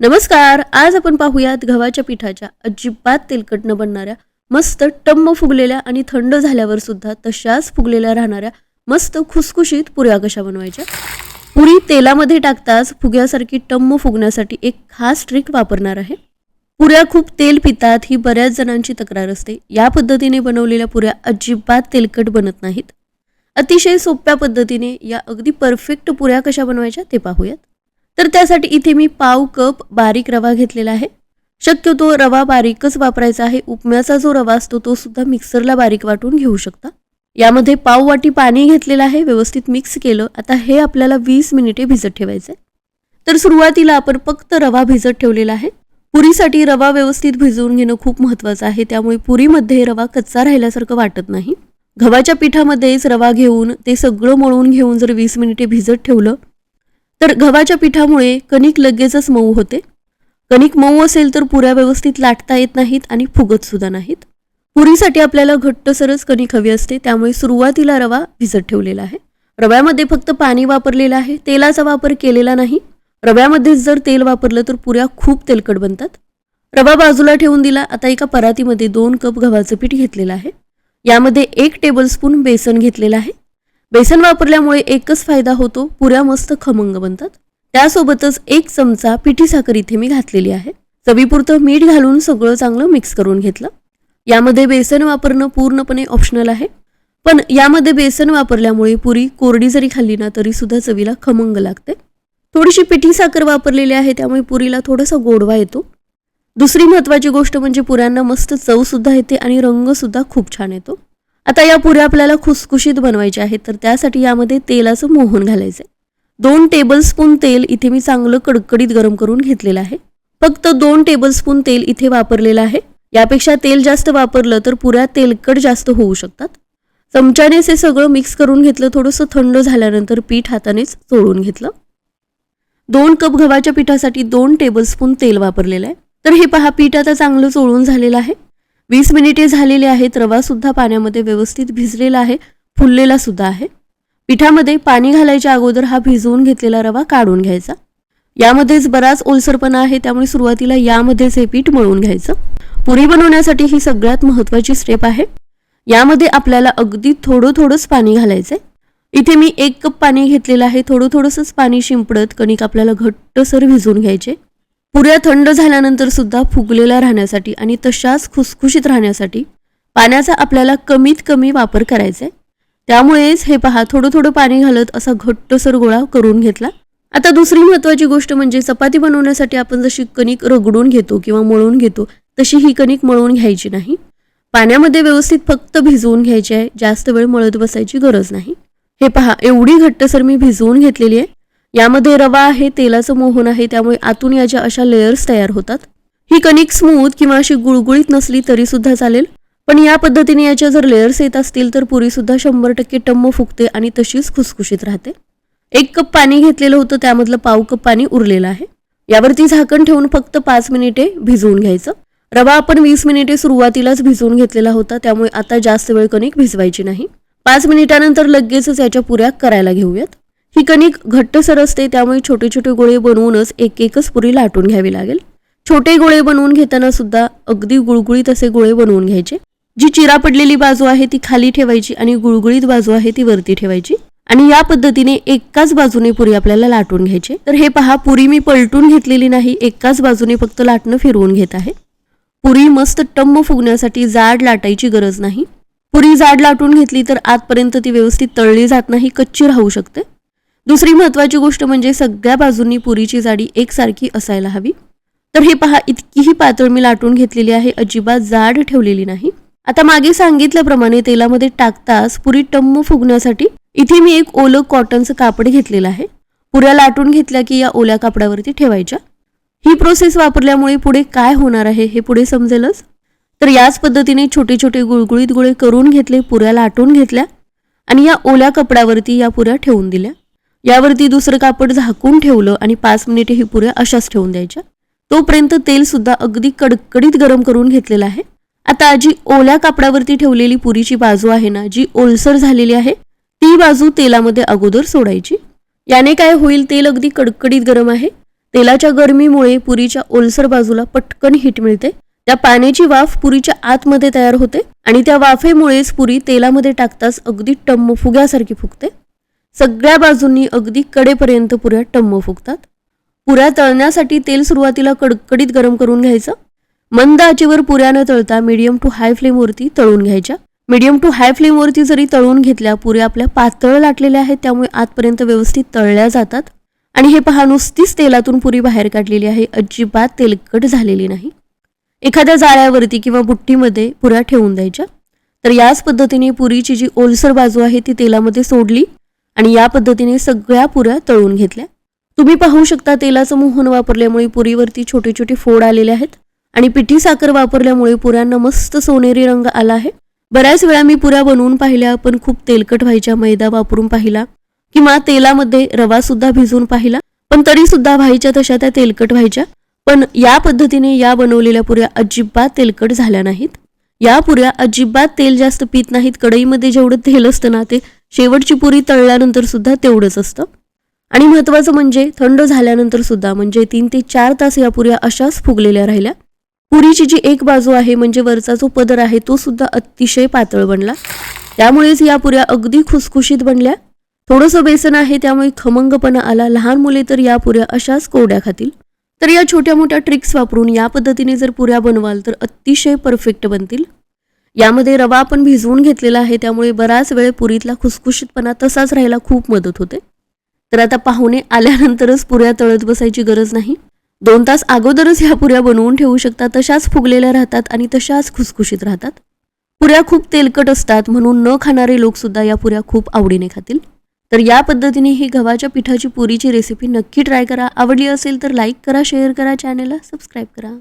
नमस्कार आज आपण पाहूयात गव्हाच्या पिठाच्या अजिबात तेलकट न बनणाऱ्या मस्त टम्म फुगलेल्या आणि थंड झाल्यावर सुद्धा तशाच फुगलेल्या राहणाऱ्या मस्त खुसखुशीत पुऱ्या कशा बनवायच्या? पुरी तेलामध्ये टाकताच फुग्यासारखी टम्म फुगण्यासाठी एक खास ट्रिक वापरणार आहे. पुऱ्या खूप तेल पितात ही बऱ्याच जणांची तक्रार असते. या पद्धतीने बनवलेल्या पुऱ्या अजिबात तेलकट बनत नाहीत. अतिशय सोप्या पद्धतीने या अगदी परफेक्ट पुऱ्या कशा बनवायच्या ते पाहूयात. तर त्यासाठी इथे मी पाव कप बारीक रवा घेतलेला आहे. शक्यतो रवा बारीकच वापरायचा आहे. उपम्याचा जो रवा असतो तो सुद्धा मिक्सरला बारीक वाटून घेऊ शकता. यामध्ये पाव वाटी पाणी घेतलेलं आहे व्यवस्थित मिक्स केलं. आता हे आपल्याला वीस मिनिटे भिजत ठेवायचं आहे तर सुरुवातीला आपण फक्त रवा भिजत ठेवलेला आहे. पुरीसाठी रवा व्यवस्थित भिजवून घेणं खूप महत्त्वाचं आहे. त्यामुळे पुरीमध्ये रवा कच्चा राहिल्यासारखं वाटत नाही. गव्हाच्या पिठामध्येच रवा घेऊन ते सगळं मळून घेऊन जर वीस मिनिटे भिजत ठेवलं तर गव्हाच्या पिठामुळे कणिक लगेचच मऊ होते. कणिक मऊ असेल तर पुऱ्या व्यवस्थित लाटता येत नाहीत आणि फुगत सुद्धा नाहीत. पुरीसाठी आपल्याला घट्टसरच कणिक हवी असते त्यामुळे सुरुवातीला रवा भिजत ठेवलेला आहे. रव्यामध्ये फक्त पाणी वापरलेलं आहे तेलाचा वापर केलेला नाही. रव्यामध्येच जर तेल वापरलं तर पुऱ्या खूप तेलकट बनतात. रवा बाजूला ठेवून दिला आता एका परातीमध्ये दोन कप गव्हाचं पीठ घेतलेलं आहे. यामध्ये एक टेबलस्पून बेसन घेतलेलं आहे. बेसन वापरल्यामुळे एकच फायदा होतो पुऱ्या मस्त खमंग बनतात. त्यासोबतच एक चमचा पिठी साखर इथे मी घातलेली आहे. चवीपुरतं मीठ घालून सगळं चांगलं मिक्स करून घेतलं. यामध्ये बेसन वापरणं पूर्णपणे ऑप्शनल आहे. पण यामध्ये बेसन वापरल्यामुळे पुरी कोरडी जरी खाल्ली ना तरी सुद्धा चवीला खमंग लागते. थोडीशी पिठी साखर वापरलेली आहे त्यामुळे पुरीला थोडासा गोडवा येतो. दुसरी महत्त्वाची गोष्ट म्हणजे पुऱ्यांना मस्त चव सुद्धा येते आणि रंग सुद्धा खूप छान येतो. आता या पुऱ्या आपल्याला खुसखुशीत बनवायच्या आहेत तर त्यासाठी यामध्ये तेलाचं मोहन घालायचं आहे दोन टेबलस्पून तेल इथे मी चांगलं कडकडीत गरम करून घेतलेलं आहे. फक्त दोन टेबलस्पून तेल इथे वापरलेलं आहे. यापेक्षा तेल जास्त वापरलं तर पुऱ्या तेलकट जास्त होऊ शकतात. चमच्यानेच हे सगळं मिक्स करून घेतलं थोडंसं थंड झाल्यानंतर पीठ हातानेच चोळून घेतलं. दोन कप गव्हाच्या पिठासाठी दोन टेबलस्पून तेल वापरलेलं आहे. तर हे पहा पीठ आता चांगलं चोळून झालेलं आहे. वीस मिनिटे झालेले आहेत रवासुद्धा पाण्यामध्ये व्यवस्थित भिजलेला आहे फुललेला सुद्धा आहे. पिठामध्ये पाणी घालायच्या अगोदर हा भिजवून घेतलेला रवा काढून घ्यायचा. यामध्येच बराच ओलसरपणा आहे त्यामुळे सुरुवातीला यामध्येच हे पीठ मळून घ्यायचं. पुरी बनवण्यासाठी ही सगळ्यात महत्त्वाची स्टेप आहे. यामध्ये आपल्याला अगदी थोडं थोडंच पाणी घालायचं आहे इथे मी एक कप पाणी घेतलेलं आहे थोडं थोडंसंच पाणी शिंपडत कणिक आपल्याला घट्टसर भिजवून घ्यायचे. पुऱ्या थंड झाल्यानंतर सुद्धा फुगलेल्या राहण्यासाठी आणि तशाच खुसखुशीत राहण्यासाठी पाण्याचा आपल्याला कमीत कमी वापर करायचा आहे. त्यामुळेच हे पहा थोडं थोडं पाणी घालत असा घट्टसर गोळा करून घेतला. आता दुसरी महत्त्वाची गोष्ट म्हणजे चपाती बनवण्यासाठी आपण जशी कणिक रगडून घेतो किंवा मळून घेतो तशी ही कणिक मळून घ्यायची नाही. पाण्यामध्ये व्यवस्थित फक्त भिजवून घ्यायची आहे जास्त वेळ मळत बसायची गरज नाही. हे पहा एवढी घट्टसर मी भिजवून घेतलेली आहे. यामध्ये रवा आहे तेलाचं मोहन आहे त्यामुळे आतून याच्या अशा लेयर्स तयार होतात ही कणिक स्मूथ किंवा अशी गुळगुळीत नसली तरी सुद्धा चालेल. पण या पद्धतीने याच्या जर लेयर्स येत असतील तर पुरी सुद्धा शंभर टक्के टम्म फुगते आणि तशीच खुसखुशीत राहते. एक कप पाणी घेतलेलं होतं त्यामधलं पाव कप पाणी उरलेलं आहे. यावरती झाकण ठेवून फक्त पाच मिनिटे भिजवून घ्यायचं. रवा आपण वीस मिनिटे सुरुवातीलाच भिजवून घेतलेला होता त्यामुळे आता जास्त वेळ कणिक भिजवायची नाही. पाच मिनिटानंतर लगेचच याच्या पुऱ्या करायला घेऊयात. ही कणिक घट्टसर असते त्यामुळे छोटे छोटे गोळे बनवूनच एक एकच पुरी लाटून घ्यावी लागेल. छोटे गोळे बनवून घेताना सुद्धा अगदी गुळगुळीत असे गोळे बनवून घ्यायचे. जी चिरा पडलेली बाजू आहे ती खाली ठेवायची आणि गुळगुळीत बाजू आहे ती वरती ठेवायची. आणि या पद्धतीने एकाच बाजूने पुरी आपल्याला लाटून घ्यायची. तर हे पहा पुरी मी पलटून घेतलेली नाही एकाच बाजूने फक्त लाटणं फिरवून घेत आहे. पुरी मस्त टम्म फुगण्यासाठी जाड लाटायची गरज नाही. पुरी जाड लाटून घेतली तर आतपर्यंत ती व्यवस्थित तळली जात नाही कच्ची राहू शकते. दुसरी महत्त्वाची गोष्ट म्हणजे सगळ्या बाजूंनी पुरीची जाडी एकसारखी असायला हवी. तर हे पहा इतकीही पातळ मी लाटून घेतलेली आहे अजिबात जाड ठेवलेली नाही. आता मागे सांगितल्याप्रमाणे तेलामध्ये टाकताच पुरी टम्म फुगण्यासाठी इथे मी एक ओलं कॉटनचं कापड घेतलेलं आहे. पुऱ्या लाटून घेतल्या की या ओल्या कापडावरती ठेवायच्या. ही प्रोसेस वापरल्यामुळे पुढे काय होणार आहे हे पुढे समजेलच. तर याच पद्धतीने छोटे छोटे गुळगुळीत गुळे करून घेतले पुऱ्या लाटून घेतल्या आणि या ओल्या कपड्यावरती या पुऱ्या ठेवून दिल्या. यावरती दुसरं कापड झाकून ठेवलं आणि पाच मिनिटे ही पुऱ्या अशाच ठेवून द्यायच्या. तोपर्यंत तेल सुद्धा अगदी कडकडीत गरम करून घेतलेलं आहे. आता जी ओल्या कापडावरती ठेवलेली पुरीची बाजू आहे ना जी ओलसर झालेली आहे ती बाजू तेलामध्ये अगोदर सोडायची. याने काय होईल तेल अगदी कडकडीत गरम आहे. तेलाच्या गरमीमुळे पुरीच्या ओलसर बाजूला पटकन हिट मिळते. त्या पाण्याची वाफ पुरीच्या आतमध्ये तयार होते आणि त्या वाफेमुळेच पुरी तेलामध्ये टाकताच अगदी टम्म फुग्यासारखी फुगते. सगळ्या बाजूंनी अगदी कडेपर्यंत पुऱ्या टम्म फुगतात. पुऱ्या तळण्यासाठी तेल सुरुवातीला कडकडीत गरम करून घ्यायचं. मंद आचेवर पुऱ्या न तळता मीडियम टू हाय फ्लेमवरती तळून घ्यायच्या. मीडियम टू हाय फ्लेमवरती जरी तळून घेतल्या पुऱ्या आपल्या पातळ लाटलेल्या आहेत त्यामुळे आतपर्यंत व्यवस्थित तळल्या जातात. आणि हे पहा नुसतीच तेलातून पुरी बाहेर काढलेली आहे. अजिबात तेलकट झालेली नाही. एखाद्या जाळ्यावरती किंवा बुट्टीमध्ये पुऱ्या ठेवून द्यायच्या. तर याच पद्धतीने पुरीची जी ओलसर बाजू आहे ती तेलामध्ये सोडली. आणि या पद्धतीने सगळ्या पुऱ्या तळून घेतल्या. तुम्ही पाहू शकता तेलाचं मोहन वापरल्यामुळे पुरीवरती छोटे छोटे फोड आलेले आहेत आणि पिठी साखर वापरल्यामुळे पुऱ्यांना मस्त सोनेरी रंग आला आहे. बऱ्याच वेळा मी पुऱ्या बनवून पाहिल्या पण खूप तेलकट व्हायच्या मैदा वापरून पाहिला किंवा तेलामध्ये रवा सुद्धा भिजवून पाहिला पण तरी सुद्धा व्हायच्या तशा त्या तेलकट व्हायच्या. पण या पद्धतीने या बनवलेल्या पुऱ्या अजिबात तेलकट झाल्या नाहीत. या पुऱ्या अजिबात तेल जास्त पित नाहीत. कढईमध्ये जेवढं तेल असतं ना ते शेवटची पुरी तळल्यानंतर सुद्धा तेवढंच असतं. आणि महत्त्वाचं म्हणजे थंड झाल्यानंतर सुद्धा म्हणजे तीन ते चार तास या पुऱ्या अशाच फुगलेल्या राहिल्या. पुरीची जी एक बाजू आहे म्हणजे वरचा जो पदर आहे तो सुद्धा अतिशय पातळ बनला. त्यामुळेच या पुऱ्या अगदी खुसखुशीत बनल्या. थोडंसं बेसन आहे त्यामुळे खमंगपणा आला. लहान मुले तर या पुऱ्या अशाच कोरड्या खातील. तर या छोट्या मोठ्या ट्रिक्स वापरून या पद्धतीने जर पुऱ्या बनवाल तर अतिशय परफेक्ट बनतील. यामध्ये रवा आपण भिजवून घेतलेला आहे त्यामुळे बराच वेळ पुरीतला खुसखुशीतपणा तसाच राहायला खूप मदत होते. तर आता पाहुणे आल्यानंतरच पुऱ्या तळत बसायची गरज नाही. दोन तास अगोदरच ह्या पुऱ्या बनवून ठेवू शकता तशाच फुगलेल्या राहतात आणि तशाच खुसखुशीत राहतात. पुऱ्या खूप तेलकट असतात म्हणून न खाणारे लोकसुद्धा या पुऱ्या खूप आवडीने खातील. तर या पद्धतीने ही गव्हाच्या पिठाची पुरीची रेसिपी नक्की ट्राय करा. आवडली असेल तर लाईक करा शेअर करा चॅनलला सबस्क्राईब करा.